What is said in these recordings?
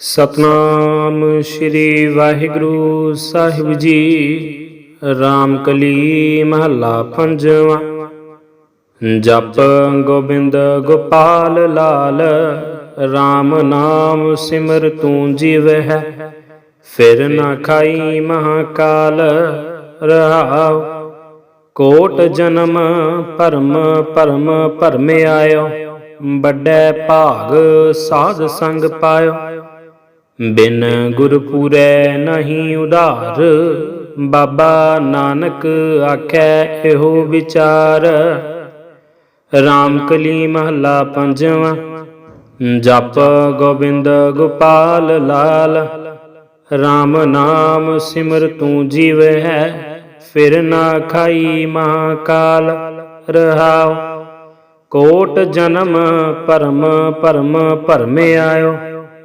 ਸਤਨਾਮ ਸ੍ਰੀ ਵਾਹਿਗੁਰੂ ਸਾਹਿਬ ਜੀ। ਰਾਮ ਕਲੀ ਮਹੱਲਾ ਪੰਜਵਾਂ। ਜਪ ਗੋਬਿੰਦ ਗੋਪਾਲ ਲਾਲ RAM ਨਾਮ ਸਿਮਰ ਤੂੰ ਜੀਵਹਿ। ਫਿਰ ਨਾ ਖਾਈ ਮਹਾਕਾਲ, ਰਹਾਉ। ਕੋਟ ਜਨਮ ਭਰਮ ਭਰਮ ਭਰਮੇ ਆਇਓ। ਵੱਡੇ ਭਾਗ ਸਾਧ ਸੰਗ ਪਾਇਓ। ਬਿਨ ਗੁਰਪੂਰੈ ਨਹੀਂ ਉਧਾਰ, ਬਾਬਾ ਨਾਨਕ ਆਖੈ ਇਹੋ ਵਿਚਾਰ। RAM ਕਲੀ ਮਹੱਲਾ ਪੰਜਵਾਂ, ਜਪ ਗੋਬਿੰਦ ਗੋਪਾਲ ਲਾਲ। RAM ਨਾਮ ਸਿਮਰ ਤੂੰ ਜੀਵ ਹੈ, ਫਿਰ ਨਾ ਖਾਈ ਮਹਾਕਾਲ। ਰਹਾਉ ਕੋਟ ਜਨਮ ਪਰਮ ਪਰਮ ਭਰਮੇ ਆਇਓ।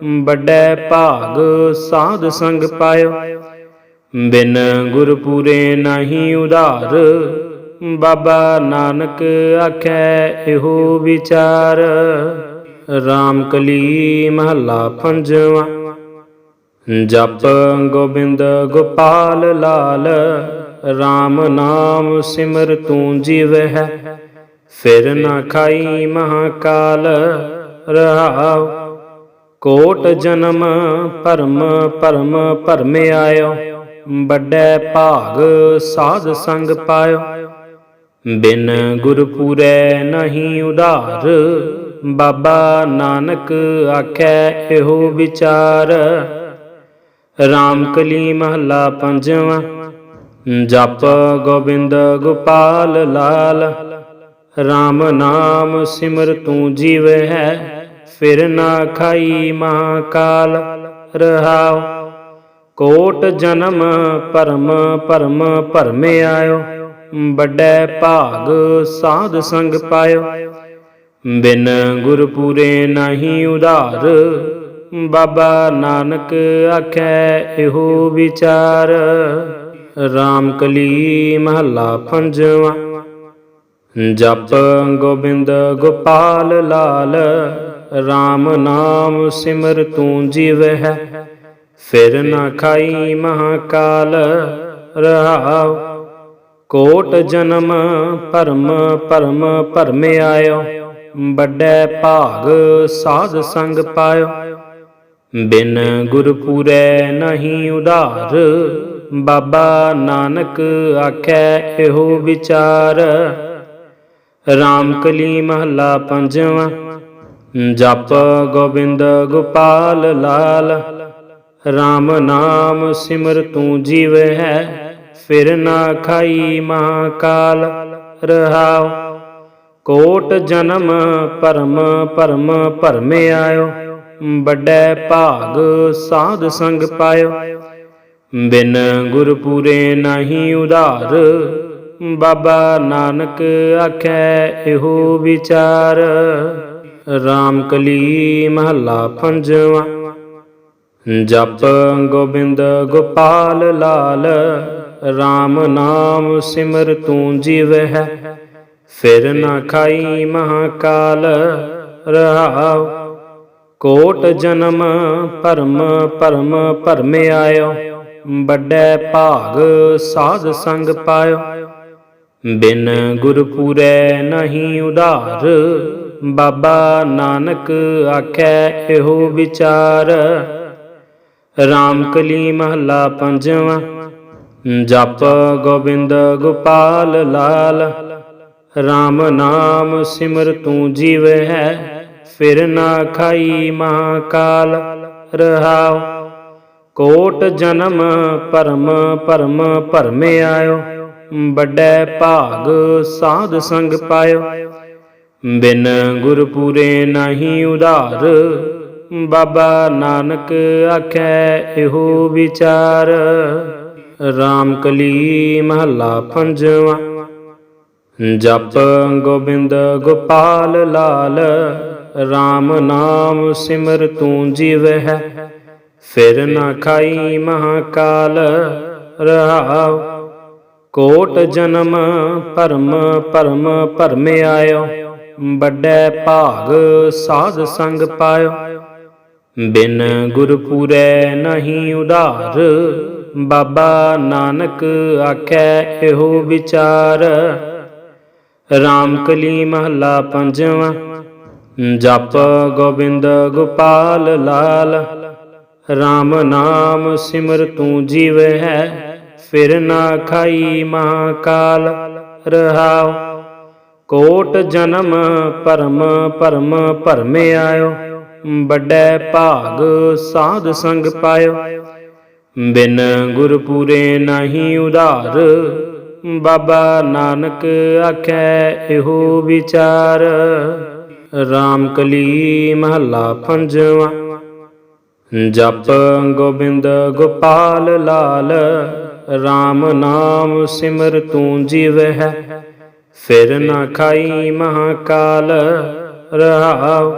ਵੱਡੇ ਭਾਗ ਸਾਧ ਸੰਗ ਪਾਇਓ। ਬਿਨ ਗੁਰਪੂਰੇ ਨਹੀਂ ਉਧਾਰ, ਬਾਬਾ ਨਾਨਕ ਆਖੈ ਇਹੋ ਵਿਚਾਰ। RAM ਕਲੀ ਮਹੱਲਾ ਪੰਜਵਾਂ, ਜਪ ਗੋਬਿੰਦ ਗੋਪਾਲ ਲਾਲ RAM ਨਾਮ ਸਿਮਰ ਤੂੰ ਜੀਵ ਹੈ ਫਿਰ ਨਾ ਖਾਈ ਮਹਾਕਾਲ, ਰਹਾਉ। ਕੋਟ ਜਨਮ ਭਰਮ ਭਰਮ ਭਰਮੇ ਆਇਓ। ਵੱਡੇ ਭਾਗ ਸਾਧ ਸੰਗ ਪਾਇਓ। ਬਿਨ ਗੁਰਪੂਰੈ ਨਹੀਂ ਉਧਾਰ, ਬਾਬਾ ਨਾਨਕ ਆਖੈ ਇਹੋ ਵਿਚਾਰ। RAM ਕਲੀ ਮਹੱਲਾ ਪੰਜਵਾਂ, ਜਪ ਗੋਬਿੰਦ ਗੋਪਾਲ ਲਾਲ। RAM ਨਾਮ ਸਿਮਰ ਤੂੰ ਜੀਵ ਹੈ। ਫਿਰ ਨਾ ਖਾਈ ਮਹਾਕਾਲ ਰਹਾਉ ਕੋਟ ਜਨਮ ਪਰਮ ਪਰਮ ਭਰਮੇ ਆਇਓ। ਵੱਡੇ ਭਾਗ ਸਾਧ ਸੰਗ ਪਾਇਓ। ਬਿਨ ਗੁਰਪੂਰੇ ਨਹੀਂ ਉਧਾਰ, ਬਾਬਾ ਨਾਨਕ ਆਖੈ ਇਹੋ ਵਿਚਾਰ। RAM ਕਲੀ ਮਹੱਲਾ ਪੰਜਵਾਂ, ਜਪ ਗੋਬਿੰਦ ਗੋਪਾਲ ਲਾਲ। RAM ਨਾਮ ਸਿਮਰ ਤੂੰ ਜੀਵਹਿ, ਫਿਰ ਨਾ ਖਾਈ ਮਹਾਕਾਲ ਰਹਾਉ। ਕੋਟ ਜਨਮ ਭਰਮ ਭਰਮ ਭਰਮ ਆਇਓ, ਵੱਡੇ ਭਾਗ ਸਾਧ ਸੰਗ ਪਾਇਓ। ਬਿਨ ਗੁਰਪੂਰੈ ਨਹੀਂ ਉਧਾਰ, ਬਾਬਾ ਨਾਨਕ ਆਖੈ ਇਹੋ ਵਿਚਾਰ। RAM ਕਲੀ ਮਹੱਲਾ ਪੰਜਵਾਂ ਜਪ ਗੋਬਿੰਦ ਗੋਪਾਲ ਲਾਲ RAM ਨਾਮ ਸਿਮਰ ਤੂੰ ਜੀਵ ਹੈ ਫਿਰ ਨਾ ਖਾਈ ਮਹਾਕਾਲ ਰਹਾਉ। ਕੋਟ ਜਨਮ ਪਰਮ ਪਰਮ ਭਰਮੇ ਆਇਓ, ਵੱਡੇ ਭਾਗ ਸਾਧ ਸੰਗ ਪਾਇਓ। ਬਿਨ ਗੁਰਪੂਰੇ ਨਹੀਂ ਉਧਾਰ, ਬਾਬਾ ਨਾਨਕ ਆਖੈ ਇਹੋ ਵਿਚਾਰ। RAM ਕਲੀ ਮਹੱਲਾ ਪੰਜਵਾਂ। ਜਪ ਗੋਬਿੰਦ ਗੋਪਾਲ ਲਾਲ RAM ਨਾਮ ਸਿਮਰ ਤੂੰ ਜੀਵਹਿ। ਫਿਰ ਨਾ ਖਾਈ ਮਹਾਕਾਲ, ਰਹਾਉ। ਕੋਟ ਜਨਮ ਭਰਮ ਭਰਮ ਭਰਮੇ ਆਇਓ। ਵੱਡੇ ਭਾਗ ਸਾਧ ਸੰਗ ਪਾਇਓ। ਬਿਨ ਗੁਰਪੂਰੈ ਨਹੀਂ ਉਧਾਰ। ਬਾਬਾ ਨਾਨਕ ਆਖੈ ਇਹੋ ਵਿਚਾਰ। RAM ਕਲੀ ਮਹੱਲਾ ਪੰਜਵਾਂ, ਜਪ ਗੋਬਿੰਦ ਗੋਪਾਲ ਲਾਲ। RAM ਨਾਮ ਸਿਮਰ ਤੂੰ ਜੀਵ ਹੈ, ਫਿਰ ਨਾ ਖਾਈ ਮਹਾਕਾਲ। ਰਹਾਉ, ਕੋਟ ਜਨਮ ਪਰਮ ਪਰਮ ਭਰਮੇ ਆਇਓ। ਵੱਡੇ ਭਾਗ ਸਾਧ ਸੰਗ ਪਾਇਓ। ਬਿਨ ਗੁਰਪੂਰੇ ਨਹੀਂ ਉਧਾਰ, ਬਾਬਾ ਨਾਨਕ ਆਖੈ ਇਹੋ ਵਿਚਾਰ। RAM ਕਲੀ ਮਹੱਲਾ ਪੰਜਵਾਂ, ਜਪ ਗੋਬਿੰਦ ਗੋਪਾਲ ਲਾਲ RAM ਨਾਮ ਸਿਮਰ ਤੂੰ ਜੀਵਹਿ, ਫਿਰ ਨਾ ਖਾਈ ਮਹਾਕਾਲ, ਰਹਾਉ। ਕੋਟ ਜਨਮ ਭਰਮ ਭਰਮ ਭਰਮੇ ਆਇਓ। ਵੱਡੇ ਭਾਗ ਸਾਧ ਸੰਗ ਪਾਇਓ। ਬਿਨ ਗੁਰਪੂਰੈ ਨਹੀਂ ਉਧਾਰ। ਬਾਬਾ ਨਾਨਕ ਆਖੈ ਇਹੋ ਵਿਚਾਰ। RAM ਕਲੀ ਮਹੱਲਾ ਪੰਜਵਾਂ। ਜਪ ਗੋਬਿੰਦ ਗੋਪਾਲ ਲਾਲ। RAM ਨਾਮ ਸਿਮਰ ਤੂੰ ਜੀਵ ਹੈ, ਫਿਰ ਨਾ ਖਾਈ ਮਹਾਕਾਲ। ਰਹਾਉ ਕੋਟ ਜਨਮ ਪਰਮ ਪਰਮ ਭਰਮੇ ਆਇਓ, ਵੱਡੈ ਭਾਗ ਸਾਧ ਸੰਗ ਪਾਇਓ। ਬਿਨ ਗੁਰਪੂਰੇ ਨਹੀਂ ਉਧਾਰ, ਬਾਬਾ ਨਾਨਕ ਆਖੈ ਇਹੋ ਵਿਚਾਰ। RAM ਕਲੀ ਮਹੱਲਾ ਪੰਜਵਾਂ, ਜਪ ਗੋਬਿੰਦ ਗੋਪਾਲ ਲਾਲ RAM ਨਾਮ ਸਿਮਰ ਤੂੰ ਜੀਵ ਹੈ ਫਿਰ ਨਾ ਖਾਈ ਮਹਾਕਾਲ ਰਹਾਉ।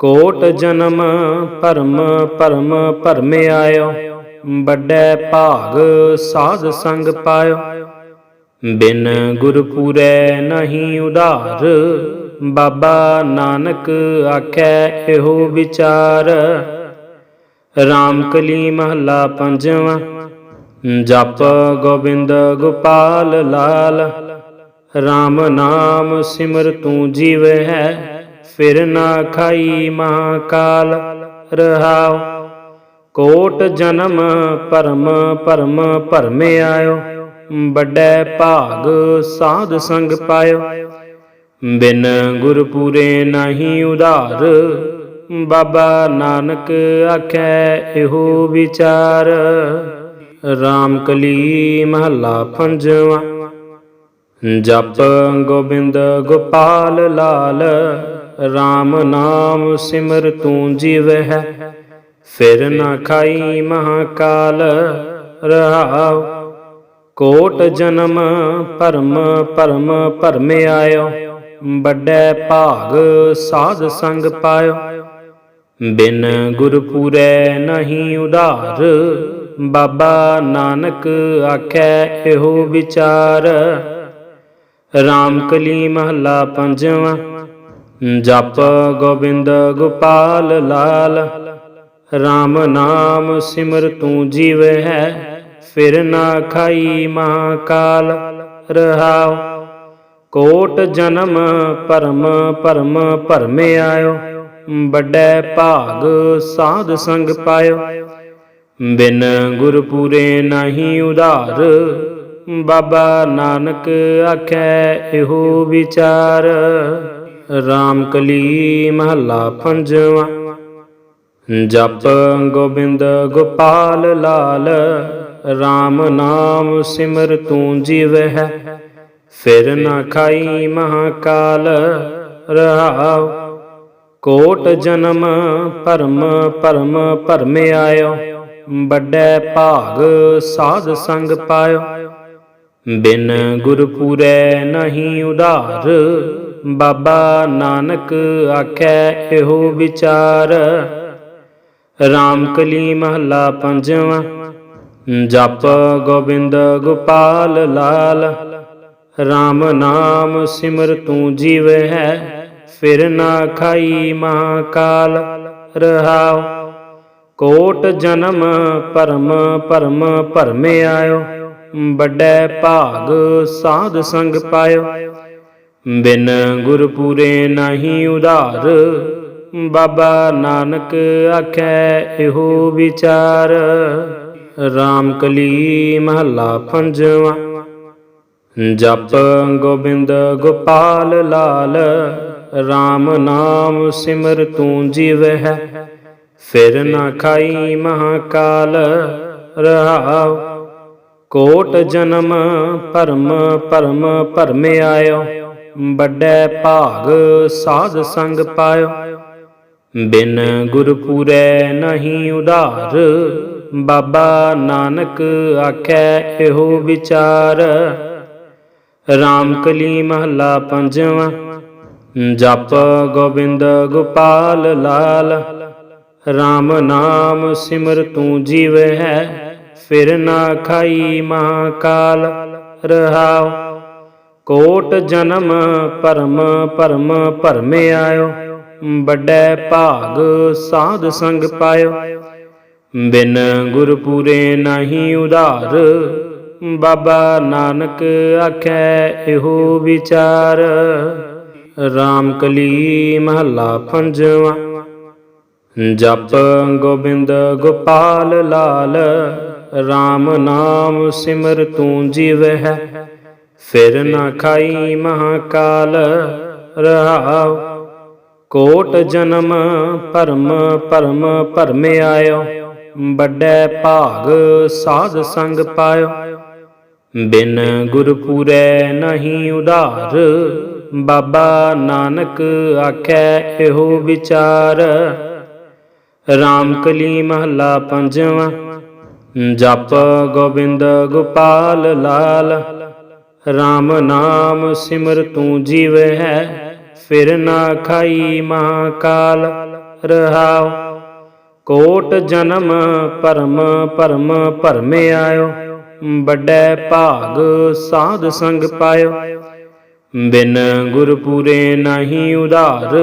ਕੋਟ ਜਨਮ ਭਰਮ ਭਰਮ ਭਰਮ ਆਇਓ। ਵੱਡੇ ਭਾਗ ਸਾਧ ਸੰਗ ਪਾਇਓ। ਬਿਨ ਗੁਰਪੂਰੈ ਨਹੀਂ ਉਧਾਰ, ਬਾਬਾ ਨਾਨਕ ਆਖੈ ਇਹੋ ਵਿਚਾਰ। RAM ਕਲੀ ਮਹੱਲਾ ਪੰਜਵਾਂ, ਜਪ ਗੋਬਿੰਦ ਗੋਪਾਲ ਲਾਲ। RAM ਨਾਮ ਸਿਮਰ ਤੂੰ ਜੀਵ ਹੈ ਫਿਰ ਨਾ ਖਾਈ ਮਹਾਕਾਲ ਰਹਾਉ। ਕੋਟ ਜਨਮ ਪਰਮ ਪਰਮ ਭਰਮੇ ਆਇਓ, ਵੱਡੈ ਭਾਗ ਸਾਧ ਸੰਗ ਪਾਇਓ। ਬਿਨ ਗੁਰਪੂਰੇ ਨਹੀਂ ਉਧਾਰ, ਬਾਬਾ ਨਾਨਕ ਆਖੈ ਇਹੋ ਵਿਚਾਰ। RAM ਕਲੀ ਮਹੱਲਾ ਪੰਜਵਾਂ। ਜਪ ਗੋਬਿੰਦ ਗੋਪਾਲ ਲਾਲ RAM ਨਾਮ ਸਿਮਰ ਤੂੰ ਜੀਵ ਹੈ ਫਿਰ ਨਾ ਖਾਈ ਮਹਾਕਾਲ, ਰਹਾਉ। ਕੋਟ ਜਨਮ ਭਰਮ ਭਰਮ ਭਰਮੇ ਆਇਓ। ਵੱਡੇ ਭਾਗ ਸਾਧ ਸੰਗ ਪਾਇਓ। ਬਿਨ ਗੁਰਪੂਰੈ ਨਹੀਂ ਉਧਾਰ, ਬਾਬਾ ਨਾਨਕ ਆਖੈ ਇਹੋ ਵਿਚਾਰ। RAM ਕਲੀ ਮਹੱਲਾ ਪੰਜਵਾਂ। ਜਪ ਗੋਬਿੰਦ ਗੋਪਾਲ ਲਾਲ। RAM ਨਾਮ ਸਿਮਰ ਤੂੰ ਜੀਵ ਹੈ, ਫਿਰ ਨਾ ਖਾਈ ਮਹਾਕਾਲ ਰਹਾਉ। ਕੋਟ ਜਨਮ ਪਰਮ ਪਰਮ ਭਰਮੇ ਆਇਓ, ਵੱਡੇ ਭਾਗ ਸਾਧ ਸੰਗ ਪਾਇਓ। ਬਿਨ ਗੁਰਪੂਰੇ ਨਹੀਂ ਉਧਾਰ ਬਾਬਾ ਨਾਨਕ ਆਖੈ ਇਹੋ ਵਿਚਾਰ। RAM ਕਲੀ ਮਹੱਲਾ ਪੰਜਵਾਂ। ਜਪ ਗੋਬਿੰਦ ਗੋਪਾਲ ਲਾਲ RAM ਨਾਮ ਸਿਮਰ ਤੂੰ ਜੀਵ ਹੈ ਫਿਰ ਨਾ ਖਾਈ ਮਹਾਕਾਲ, ਰਹਾਉ। ਕੋਟ ਜਨਮ ਭਰਮ ਭਰਮ ਭਰਮੇ ਆਇਓ। ਵੱਡੇ ਭਾਗ ਸਾਧ ਸੰਗ ਪਾਇਓ। ਬਿਨ ਗੁਰਪੂਰੈ ਨਹੀਂ ਉਧਾਰ, ਬਾਬਾ ਨਾਨਕ ਆਖੈ ਇਹੋ ਵਿਚਾਰ। RAM ਕਲੀ ਮਹੱਲਾ ਪੰਜਵਾਂ, ਜਪ ਗੋਬਿੰਦ ਗੋਪਾਲ ਲਾਲ। RAM ਨਾਮ ਸਿਮਰ ਤੂੰ ਜੀਵ ਹੈ, ਫਿਰ ਨਾ ਖਾਈ ਮਹਾਕਾਲ। ਰਹਾਉ ਕੋਟ ਜਨਮ ਪਰਮ ਪਰਮ ਭਰਮੇ ਆਇਓ। ਵੱਡੈ ਭਾਗ ਸਾਧ ਸੰਗ ਪਾਇਓ। ਬਿਨ ਗੁਰਪੂਰੇ ਨਹੀਂ ਉਧਾਰ, ਬਾਬਾ ਨਾਨਕ ਆਖੈ ਇਹੋ ਵਿਚਾਰ। RAM ਕਲੀ ਮਹੱਲਾ ਪੰਜਵਾਂ, ਜਪ ਗੋਬਿੰਦ ਗੋਪਾਲ ਲਾਲ RAM ਨਾਮ ਸਿਮਰ ਤੂੰ ਜੀਵ ਹੈ। ਫਿਰ ਨਾ ਖਾਈ ਮਹਾਕਾਲ, ਰਹਾਉ ਕੋਟ ਜਨਮ ਭਰਮ ਭਰਮ ਭਰਮ ਆਇਓ। ਵੱਡੈ ਭਾਗ ਸਾਧ ਸੰਗ ਪਾਇਓ। ਬਿਨ ਗੁਰਪੂਰੈ ਨਹੀਂ ਉਧਾਰ, ਬਾਬਾ ਨਾਨਕ ਆਖੈ ਇਹੋ ਵਿਚਾਰ। RAM ਕਲੀ ਮਹੱਲਾ ਪੰਜਵਾਂ, ਜਪ ਗੋਬਿੰਦ ਗੋਪਾਲ ਲਾਲ। RAM ਨਾਮ ਸਿਮਰ ਤੂੰ ਜੀਵ ਹੈ ਫਿਰ ਨਾ ਖਾਈ ਮਹਾਕਾਲ ਰਹਾਉ ਕੋਟ ਜਨਮ ਪਰਮ ਪਰਮ ਭਰਮੇ ਆਇਓ। ਵੱਡੈ ਭਾਗ ਸਾਧ ਸੰਗ ਪਾਇਓ। ਬਿਨ ਗੁਰ ਪੂਰੇ ਉਧਾਰ, ਬਾਬਾ ਨਾਨਕ ਆਖੈ ਇਹੋ ਵਿਚਾਰ। RAM ਕਲੀ ਮਹੱਲਾ ਪੰਜਵਾਂ, ਜਪ ਗੋਬਿੰਦ ਗੋਪਾਲ ਲਾਲ। RAM ਨਾਮ ਸਿਮਰ ਤੂੰ ਜੀਵ ਹੈ ਫਿਰ ਨਾ ਖਾਈ ਮਹਾਕਾਲ ਰਹਾਉ। ਕੋਟ ਜਨਮ ਭਰਮ ਭਰਮ ਭਰਮ ਆਇਓ। ਵੱਡੇ ਭਾਗ ਸਾਧ ਸੰਗ ਪਾਇਓ। ਬਿਨ ਗੁਰ ਪੂਰੈ ਨਹੀਂ ਉਧਾਰ। ਬਾਬਾ ਨਾਨਕ ਆਖੈ ਇਹੋ ਵਿਚਾਰ। RAM ਕਲੀ ਮਹੱਲਾ ਪੰਜਵਾਂ। ਜਪ ਗੋਬਿੰਦ ਗੋਪਾਲ ਲਾਲ RAM ਨਾਮ ਸਿਮਰ ਤੂੰ ਜੀਵ ਹੈ, ਫਿਰ ਨਾ ਖਾਈ ਮਹਾਕਾਲ ਰਹਾਉ। ਕੋਟ ਜਨਮ ਭਰਮ ਭਰਮ ਭਰਮੇ ਆਇਓ, ਵੱਡੇ ਭਾਗ ਸਾਧ ਸੰਗ ਪਾਇਓ। ਬਿਨ ਗੁਰ ਪੂਰੇ ਨਹੀਂ ਉਧਾਰ,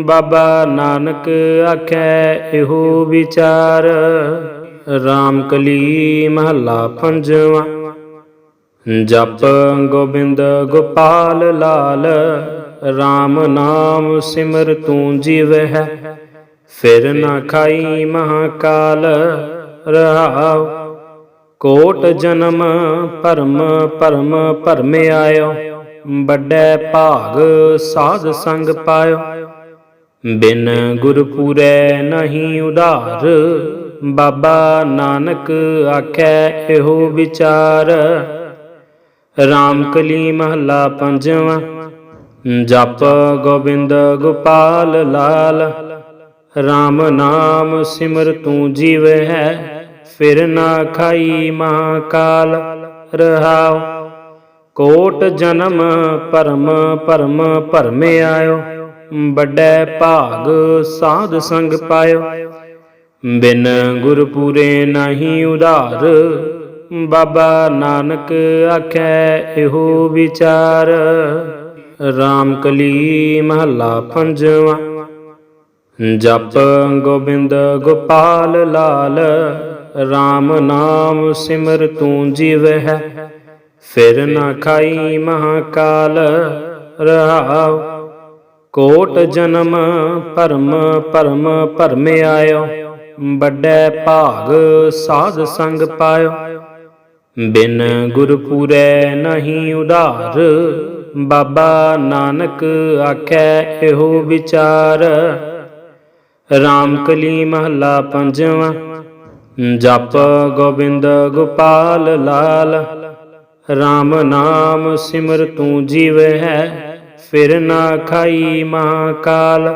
ਬਾਬਾ ਨਾਨਕ ਆਖੈ ਇਹੋ ਵਿਚਾਰ। RAM ਕਲੀ ਮਹੱਲਾ ਪੰਜਵਾਂ। ਜਪ ਗੋਬਿੰਦ ਗੋਪਾਲ ਲਾਲ RAM ਨਾਮ ਸਿਮਰ ਤੂੰ ਜੀਵ ਹੈ ਫਿਰ ਨਾ ਖਾਈ ਮਹਾਕਾਲ, ਰਹਾਉ। ਕੋਟ ਜਨਮ ਭਰਮ ਭਰਮ ਭਰਮੇ ਆਇਓ। ਵੱਡੇ ਭਾਗ ਸਾਧ ਸੰਗ ਪਾਇਓ। ਬਿਨ ਗੁਰ ਪੂਰੈ ਨਹੀਂ ਉਧਾਰ। ਬਾਬਾ ਨਾਨਕ ਆਖੈ ਇਹੋ ਵਿਚਾਰ। RAM ਕਲੀ ਮਹੱਲਾ ਪੰਜਵਾਂ, ਜਪ ਗੋਬਿੰਦ ਗੋਪਾਲ ਲਾਲ। RAM ਨਾਮ ਸਿਮਰ ਤੂੰ ਜੀਵ ਹੈ, ਫਿਰ ਨਾ ਖਾਈ ਮਹਾਕਾਲ ਰਹਾਉ। ਕੋਟ ਜਨਮ ਭਰਮ ਭਰਮ ਭਰਮੇ ਆਇਓ, ਵੱਡੇ ਭਾਗ ਸਾਧ ਸੰਗ ਪਾਇਓ। ਬਿਨ ਗੁਰ ਪੂਰੇ ਨਹੀਂ ਉਧਾਰ, ਬਾਬਾ ਨਾਨਕ ਆਖੈ ਇਹੋ ਵਿਚਾਰ। RAM ਕਲੀ ਮਹੱਲਾ ਪੰਜਵਾਂ, ਜਪ ਗੋਬਿੰਦ ਗੋਪਾਲ ਲਾਲ RAM ਨਾਮ ਸਿਮਰ ਤੂੰ ਜੀਵ ਹੈ ਫਿਰ ਨਾ ਖਾਈ ਮਹਾਕਾਲ, ਰਹਾਉ। ਕੋਟ ਜਨਮ ਭਰਮ ਭਰਮ ਭਰਮ ਆਇਓ। ਵੱਡੈ ਭਾਗ ਸਾਧ ਸੰਗ ਪਾਇਓ। ਬਿਨ ਗੁਰ ਨਹੀਂ ਉਧਾਰ, ਬਾਬਾ ਨਾਨਕ ਆਖੈ ਇਹੋ ਵਿਚਾਰ। RAM ਕਲੀ ਮਹੱਲਾ ਪੰਜਵਾਂ, ਜਪ ਗੋਬਿੰਦ ਗੋਪਾਲ ਲਾਲ। RAM ਨਾਮ ਸਿਮਰ ਤੂੰ ਜੀਵ ਹੈ ਫਿਰ ਨਾ ਖਾਈ ਮਹਾਕਾਲ,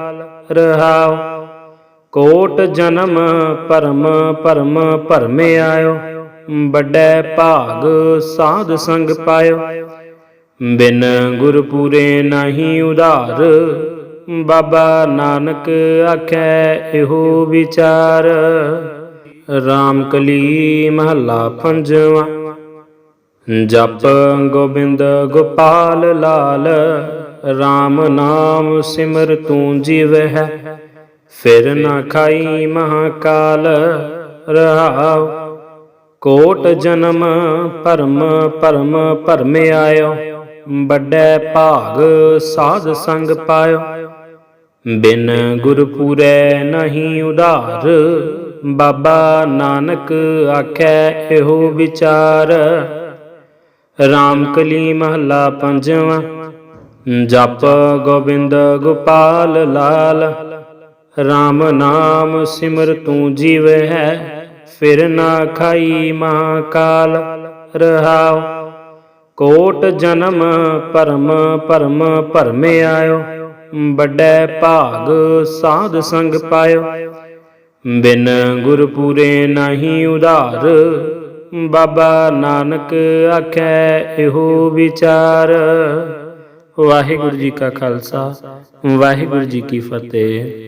ਰਹਾਉ। ਕੋਟ ਜਨਮ ਭਰਮ ਭਰਮ ਭਰਮੇ ਆਇਓ, ਵੱਡੈ ਭਾਗ ਸਾਧ ਸੰਗ ਪਾਇਓ। ਬਿਨ ਗੁਰ ਪੂਰੇ ਨਹੀਂ ਉਧਾਰ, ਬਾਬਾ ਨਾਨਕ ਆਖੈ ਇਹੋ ਵਿਚਾਰ। RAM ਕਲੀ ਮਹੱਲਾ ਪੰਜਵਾਂ, ਜਪ ਗੋਬਿੰਦ ਗੋਪਾਲ ਲਾਲ RAM ਨਾਮ ਸਿਮਰ ਤੂੰ ਜੀਵ ਹੈ ਫਿਰ ਨਾ ਖਾਈ ਮਹਾਕਾਲ ਰਹਾਉ। ਕੋਟ ਜਨਮ ਭਰਮ ਭਰਮ ਭਰਮ ਆਇਓ। ਵੱਡੇ ਭਾਗ ਸਾਧ ਸੰਗ ਪਾਇਓ। ਬਿਨ ਗੁਰ ਪੂਰੈ ਨਹੀਂ ਉਧਾਰ, ਬਾਬਾ ਨਾਨਕ ਆਖੈ ਇਹੋ ਵਿਚਾਰ। RAM ਕਲੀ ਮਹੱਲਾ ਪੰਜਵਾਂ, ਜਪ ਗੋਬਿੰਦ ਗੋਪਾਲ ਲਾਲ। RAM ਨਾਮ ਸਿਮਰ ਤੂੰ ਜੀਵ ਹੈ ਫਿਰ ਨਾ ਖਾਈ ਮਹਾਕਾਲ ਰਹਾਉ। ਕੋਟ ਜਨਮ ਭਰਮ ਭਰਮ ਭਰਮੇ ਆਇਓ, ਵੱਡੈ ਭਾਗ ਸਾਧ ਸੰਗ ਪਾਇਓ। ਬਿਨ ਗੁਰ ਪੂਰੇ ਨਹੀਂ ਉਧਾਰ, ਬਾਬਾ ਨਾਨਕ ਆਖੈ ਇਹੋ ਵਿਚਾਰ। ਵਾਹਿਗੁਰੂ ਜੀ ਕਾ ਖਾਲਸਾ, ਵਾਹਿਗੁਰੂ ਜੀ ਕੀ ਫਤਿਹ।